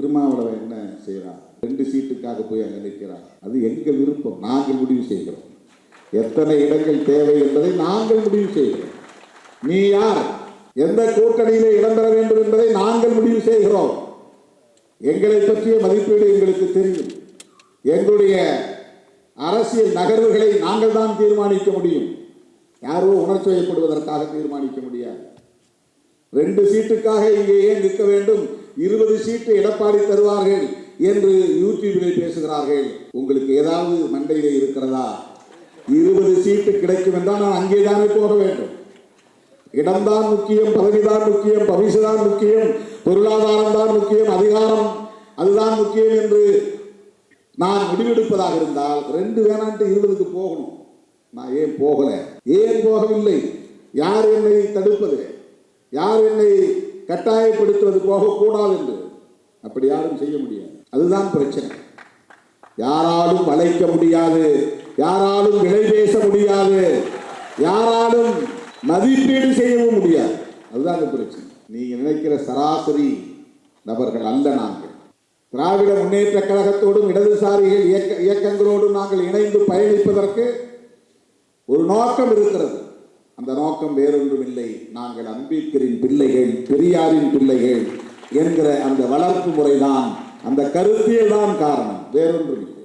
திருமாவளவன் என்ன செய்கிறான்? ரெண்டு சீட்டுக்காக போய் அங்கே நிற்கிறான். அது எங்கள் விருப்பம். நாங்கள் முடிவு செய்கிறோம். எத்தனை இடங்கள் தேவை என்பதை நாங்கள் முடிவு செய்கிறோம். நீ யார்? எந்த கூட்டணியிலே இடம் பெற வேண்டும் என்பதை நாங்கள் முடிவு செய்கிறோம். எங்களை பற்றிய மதிப்பீடு எங்களுக்கு தெரியும். எங்களுடைய அரசியல் நகர்வுகளை நாங்கள் தான் தீர்மானிக்க முடியும். யாரோ உணர்ச்சி வயப்படுவதற்காக தீர்மானிக்க முடியாது. ரெண்டு சீட்டுக்காக இங்கே ஏன் நிற்க வேண்டும்? இருபது சீட்டு எடப்பாடி தருவார்கள் என்று யூடியூபில் பேசுகிறார்கள். உங்களுக்கு ஏதாவது மண்டையில் இருக்கிறதா? இருபது சீட்டு கிடைக்கும் என்றால் நான் அங்கேதானே போக வேண்டும். இடம்தான் முக்கியம் பதவிதான் முக்கியம் பரிசுதான் முக்கியம் பொருளாதாரம் தான் முக்கியம் அதிகாரம் அதுதான் முக்கியம் என்று நான் முடிவெடுப்பதாக இருந்தால் ரெண்டு வேணான்ட்டு இருபதுக்கு போகணும். நான் ஏன் போகல? ஏன் போகவில்லை? யார் என்னை தடுப்பது? யார் என்னை கட்டாயப்படுத்துவது போகக்கூடாது என்று. அப்படி யாரும் செய்ய முடியாது. அதுதான் பிரச்சனை. யாராலும் வளைக்க முடியாது. யாராலும் விலை பேச முடியாது. யாராலும் மதிப்பீடு செய்யவும் முடியாது. அதுதான் அந்த பிரச்சனை. நீங்க நினைக்கிற சராசரி நபர்கள் அல்ல நாங்கள். திராவிட முன்னேற்ற கழகத்தோடும் இடதுசாரிகள் இயக்க இயக்கங்களோடும் நாங்கள் இணைந்து பயணிப்பதற்கு ஒரு நோக்கம் இருக்கிறது. அந்த நோக்கம் வேறொன்றும் இல்லை நாங்கள் அம்பேத்கரின் பிள்ளைகள் பெரியாரின் பிள்ளைகள் என்கிற அந்த வளர்ப்பு முறைதான் அந்த கருத்தியல் தான் காரணம். வேறொன்றும் இல்லை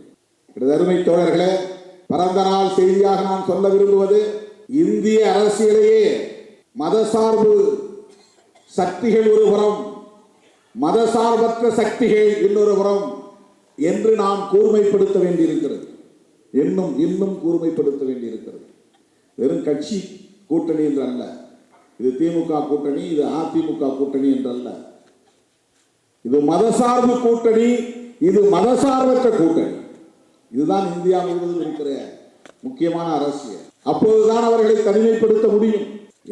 எனது தோழர்களே பரந்த நாள் செய்தியாக நான் சொல்ல விரும்புவது இந்திய அரசியலையே மதசார்பு சக்திகள் ஒரு புறம் மதசார்பற்ற சக்திகள் இன்னொரு புறம் என்று நாம் கூர்மைப்படுத்த வேண்டியிருக்கிறது. இன்னும் இன்னும் கூர்மைப்படுத்த வேண்டியிருக்கிறது. வெறும் கட்சி கூட்டணி என்று அல்ல இது திமுக கூட்டணி இது அதிமுக கூட்டணி என்றல்ல. இது மதசார்பு கூட்டணி இது மதசார்பற்ற கூட்டணி. இதுதான் இந்தியா முழுவதும் இருக்கிற முக்கியமான அரசியல். அப்போதுதான் அவர்களை தனிமைப்படுத்த முடியும்.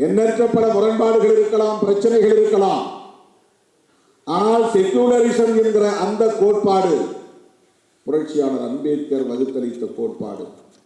எண்ணற்ற பல முரண்பாடுகள் இருக்கலாம் பிரச்சனைகள் இருக்கலாம். ஆனால் செக்யூலரிசம் என்கிற அந்த கோட்பாடு புரட்சியாளர் அம்பேத்கர் வகுத்தளித்த கோட்பாடு.